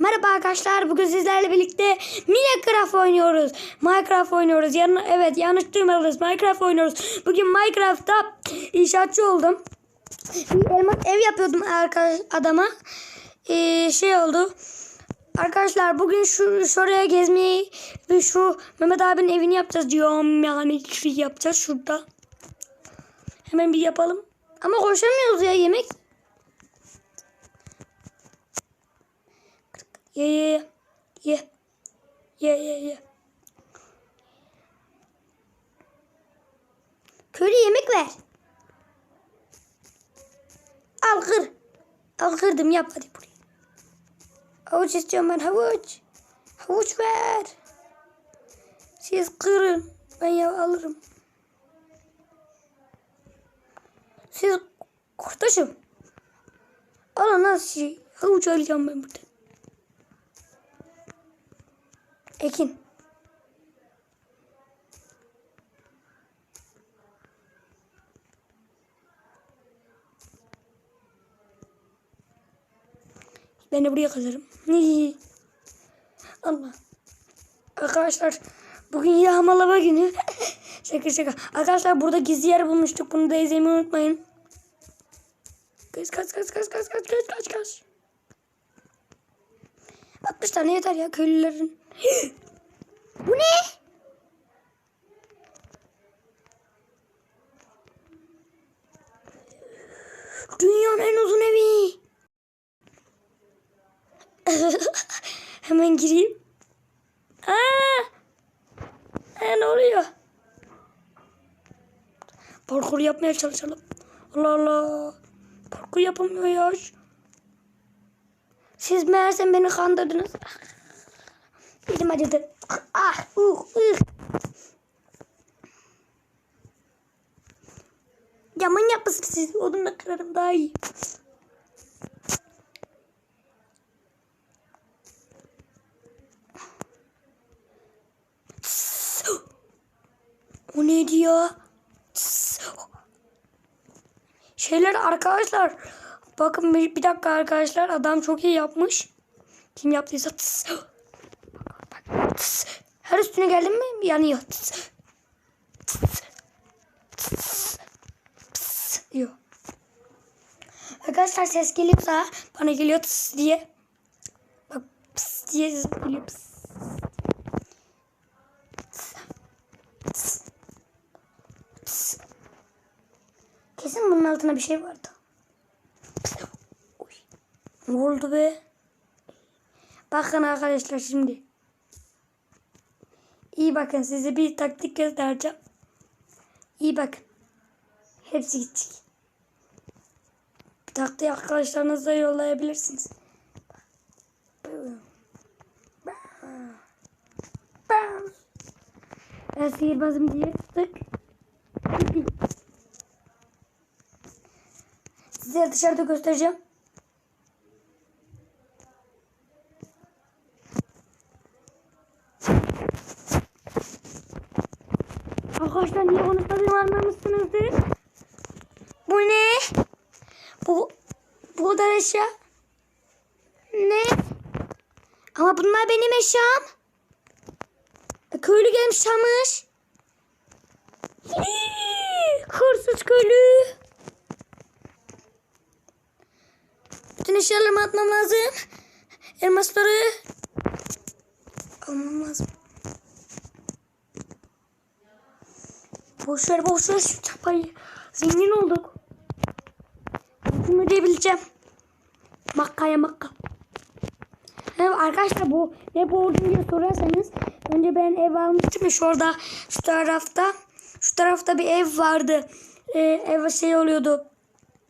Merhaba arkadaşlar. Bugün sizlerle birlikte Minecraft oynuyoruz. Minecraft oynuyoruz. Yan evet yanlış duymadınız. Minecraft oynuyoruz. Bugün Minecraft'ta inşaatçı oldum. Bir elmas ev yapıyordum arkadaş adama. Ee, şey oldu. Arkadaşlar bugün şu şuraya gezmeyi ve şu Mehmet abinin evini yapacağız diyorum. Yani şey yapacağız şurada. Hemen bir yapalım. Ama koşamıyoruz ya yemek. Ye ye ye. Ye ye ye. Köylü yemek ver. Al kır. Al kırdım yap hadi buraya. Havuç istiyorum ben havuç. Havuç ver. Siz kırın. Ben ya alırım. Siz kurtaşım. Alın nasıl şey. Havuç alacağım ben buradan. Ekin. Ben de buraya kazarım. Allah. Arkadaşlar bugün yağmalama günü. şaka şaka. Arkadaşlar burada gizli yer bulmuştuk. Bunu da izlemeyi unutmayın. Kaç kaç kaç kaç kaç kaç kaç kaç kaç. 60 tane yeter ya köylülerin. Bu ne? Dünyanın en uzun evi. Hemen gireyim. Aa! Aa, ne oluyor? Parkur yapmaya çalışalım. Allah Allah. Parkur yapamıyor ya. Siz meğersem beni kandırdınız. Elim acıdı. Ah, uh, uh. Ya manyak mısınız siz? Odunla kırarım daha iyi. O neydi ya? Şeyler arkadaşlar. Bakın bir, bir dakika arkadaşlar. Adam çok iyi yapmış. Kim yaptıysa. Her üstüne geldim mi yanıyor. Tıs. Tıs. Tıs. Tıs diyor. Arkadaşlar ses geliyorsa bana geliyor tıs diye. Bak pıs diye geliyor pıs. Kesin bunun altında bir şey vardı. Ne oldu be? Bakın arkadaşlar şimdi. İyi bakın size bir taktik göstereceğim. İyi bakın. Hepsi gidecek. Bir taktiği arkadaşlarınıza yollayabilirsiniz. Ben sihirbazım diye tık. Size dışarıda göstereceğim. Arkadaşlar niye konuşmadığımı anlamışsınızdır. Bu ne? Bu bu kadar eşya. Ne? Ama bunlar benim eşyam. E, köylü gelmiş çalmış. Hırsız köylü. Bütün eşyalarımı atmam lazım. Elmasları almam lazım. Boş ver boş ver şu çapayı. Zengin olduk. Bunu ödeyebileceğim. Makkaya makka. Evet, arkadaşlar bu ne borcum diye sorarsanız önce ben ev almıştım ya şurada şu tarafta şu tarafta bir ev vardı. Ee, ev şey oluyordu.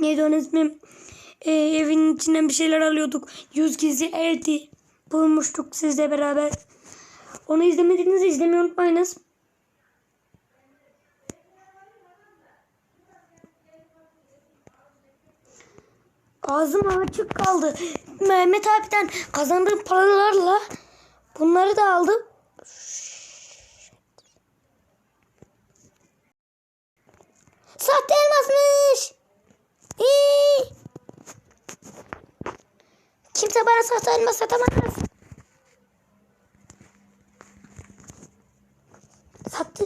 Neydi onun ismi? Ee, evin içinden bir şeyler alıyorduk. Yüz gizli evdi. Bulmuştuk sizle beraber. Onu izlemediğinizi izlemeyi unutmayınız. Ağzım açık kaldı. Mehmet abiden kazandığım paralarla bunları da aldım. Sahte elmasmış. İyi. Kimse bana sahte elma satamaz. Sattı.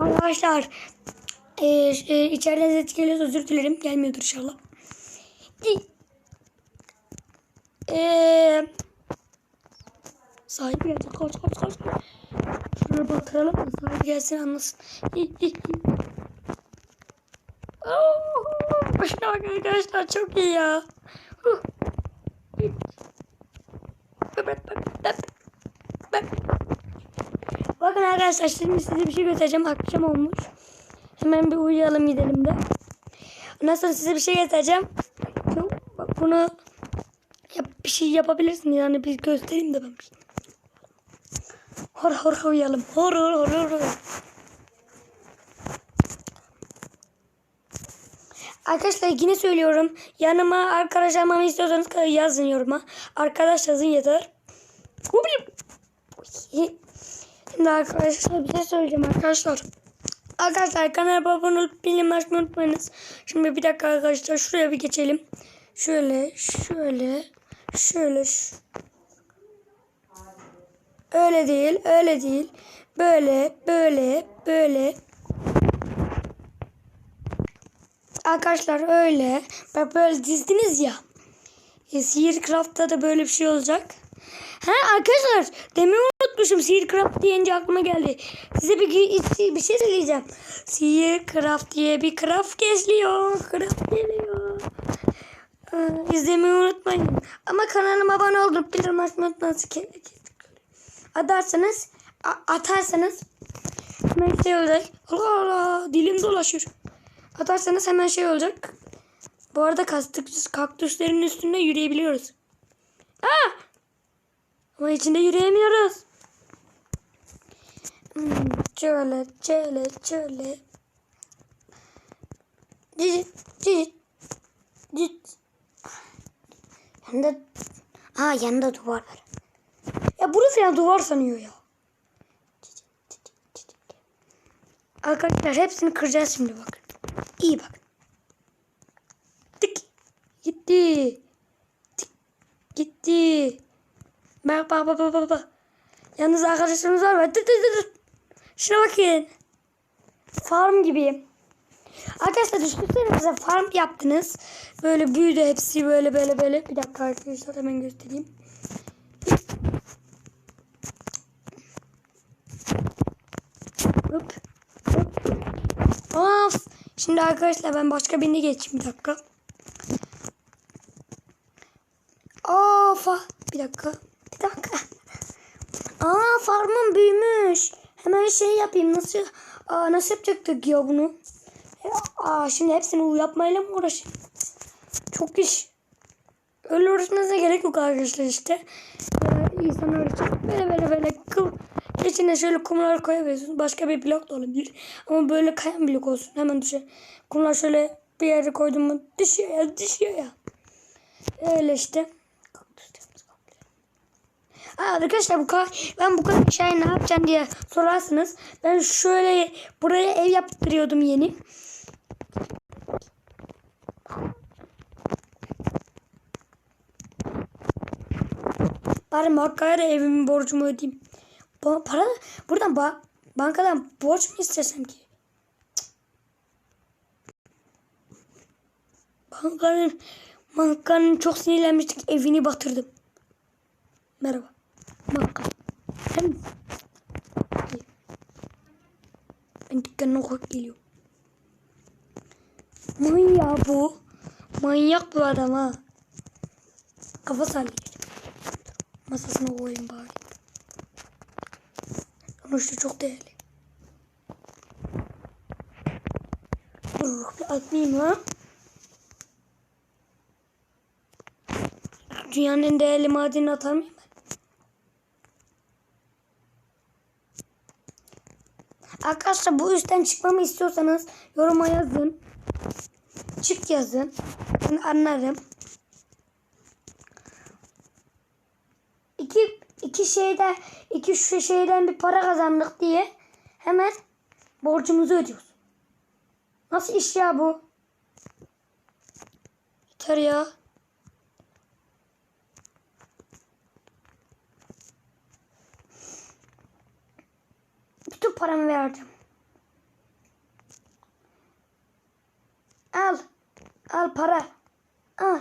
Arkadaşlar e, e, içeriden ses geliyorsa özür dilerim. Gelmiyordur inşallah. Eee Sahibi geldi. Kaç kaç kaç. Şunu batıralım da sahibi gelsin anlasın. Şuna bak arkadaşlar çok iyi ya. Bakın arkadaşlar şimdi size bir şey göstereceğim. Akşam olmuş. Hemen bir uyuyalım gidelim de. Ondan sonra size bir şey göstereceğim. Bak bunu yap, bir şey yapabilirsin yani bir göstereyim de ben bir. Hor hor hor uyuyalım. Hor hor hor hor. hor. Arkadaşlar yine söylüyorum. Yanıma arkadaş almamı istiyorsanız yazın yoruma. Arkadaş yazın yeter. Şimdi arkadaşlar bir şey söyleyeceğim arkadaşlar. Arkadaşlar kanala abone olup bildirim açmayı unutmayınız. Şimdi bir dakika arkadaşlar şuraya bir geçelim. Şöyle şöyle şöyle Öyle değil öyle değil. Böyle böyle böyle. Arkadaşlar öyle. Böyle dizdiniz ya. E, Sihircraft'ta da böyle bir şey olacak. Ha arkadaşlar demin unutmuşum Sihircraft deyince aklıma geldi. Size bir, bir şey söyleyeceğim. Sihircraft diye bir craft geliyor. Craft geliyor. Ee, izlemeyi unutmayın. Ama kanalıma abone olup bildirim açmayı unutmayın. Atarsanız atarsanız hemen şey olacak. Allah Allah dilim dolaşıyor. Atarsanız hemen şey olacak. Bu arada kaktüs, kaktüslerin üstünde yürüyebiliyoruz. Aa! Ama içinde yürüyemiyoruz. Hmm, şöyle, şöyle, şöyle. Cicit, cicit, cicit. Yanında, aa yanında duvar var. Ya burası ya duvar sanıyor ya. Arkadaşlar hepsini kıracağız şimdi bakın. İyi bakın. Tık. Gitti. Tık. Gitti. Bak bak. bak. Yalnız arkadaşlarımız var mı? Dur dur dur. Şuna bakın. Farm gibi. Arkadaşlar düşünsenize farm yaptınız. Böyle büyüdü hepsi böyle böyle böyle. Bir dakika arkadaşlar hemen göstereyim. Hop. Hop. Of. Şimdi arkadaşlar ben başka birine geçeyim bir dakika. Of. Bir dakika. Aa farmım büyümüş. Hemen şey yapayım. Nasıl Aa, nasıl yapacaktık ya bunu? Aa, şimdi hepsini yapmayla mı uğraşayım? Çok iş. Öyle uğraşmanıza gerek yok arkadaşlar işte. Böyle insan öğretecek. Böyle böyle böyle kıl. İçine şöyle kumlar koyabiliyorsunuz. Başka bir blok da olabilir. Ama böyle kayan blok olsun. Hemen düşer. Kumlar şöyle bir yere koydum mu düşüyor ya düşüyor ya. Öyle işte. Aa, arkadaşlar bu kadar ben bu kadar şey ne yapacağım diye sorarsınız. Ben şöyle buraya ev yaptırıyordum yeni. Bari markaya da evimin borcumu ödeyeyim. Ba- para buradan ba bankadan borç mu istesem ki? Bankanın bankanın çok sinirlenmiştik evini batırdım. Merhaba. Misin? İyi. Ben dükkanına koyup geliyorum. Manyak bu. Manyak bu adam ha. Kafa sallıyor. Masasına koyayım bari. Sonuçta çok değerli. Oh, bir atlayayım ha. Dünyanın en değerli madenini atar mıyım ben? Arkadaşlar bu üstten çıkmamı istiyorsanız yoruma yazın. Çık yazın. Ben anlarım. İki, iki şeyde iki şu şeyden bir para kazandık diye hemen borcumuzu ödüyoruz. Nasıl iş ya bu? Yeter ya. Bütün paramı verdim. Al. Al para. Al.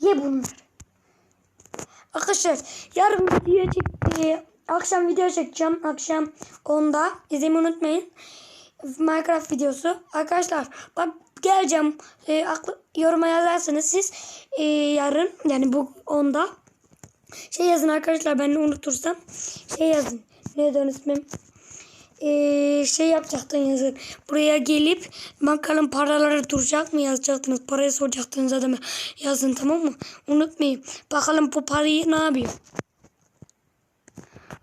Ye bunları. Arkadaşlar yarın video çek e, akşam video çekeceğim. Akşam 10'da. İzlemeyi unutmayın. Minecraft videosu. Arkadaşlar bak geleceğim. E, aklı, yoruma yazarsanız siz e, yarın yani bu 10'da şey yazın arkadaşlar ben unutursam şey yazın. Neydi onun ismim? Ee, şey yapacaktın yazın. Buraya gelip bakalım paraları duracak mı yazacaktınız. Parayı soracaktınız adama. Yazın tamam mı? Unutmayın. Bakalım bu parayı ne yapıyor.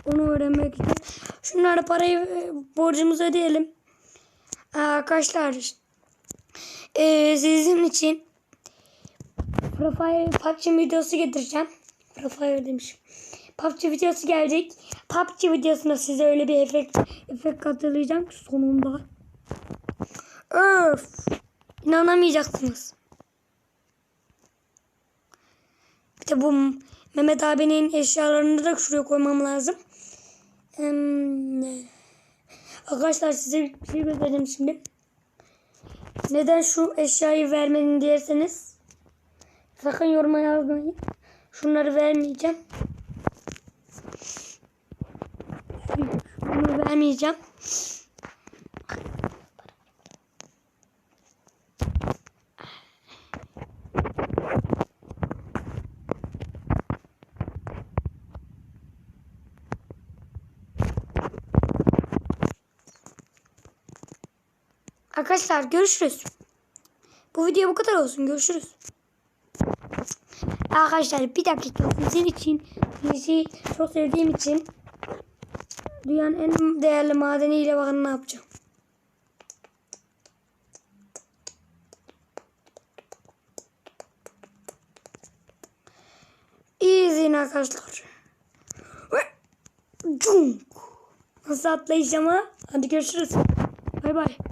Onu öğrenmek için. Şunlara parayı e, borcumuzu ödeyelim. Arkadaşlar e, sizin için Profile PUBG videosu getireceğim. Profile demişim. PUBG videosu gelecek. PUBG videosunda size öyle bir efekt efekt hatırlayacağım ki sonunda. Öf. İnanamayacaksınız. Bir de bu Mehmet abinin eşyalarını da şuraya koymam lazım. Arkadaşlar size bir şey göstereyim şimdi. Neden şu eşyayı vermedin diyerseniz sakın yoruma yazmayın. Şunları vermeyeceğim. Vermeyeceğim. Arkadaşlar görüşürüz. Bu video bu kadar olsun. Görüşürüz. Arkadaşlar bir dakika sizin için sizi çok sevdiğim için dünyanın en değerli madeniyle bakın ne yapacağım. İzleyin arkadaşlar. Cunk. Nasıl atlayacağım ha? Hadi görüşürüz. Bay bay.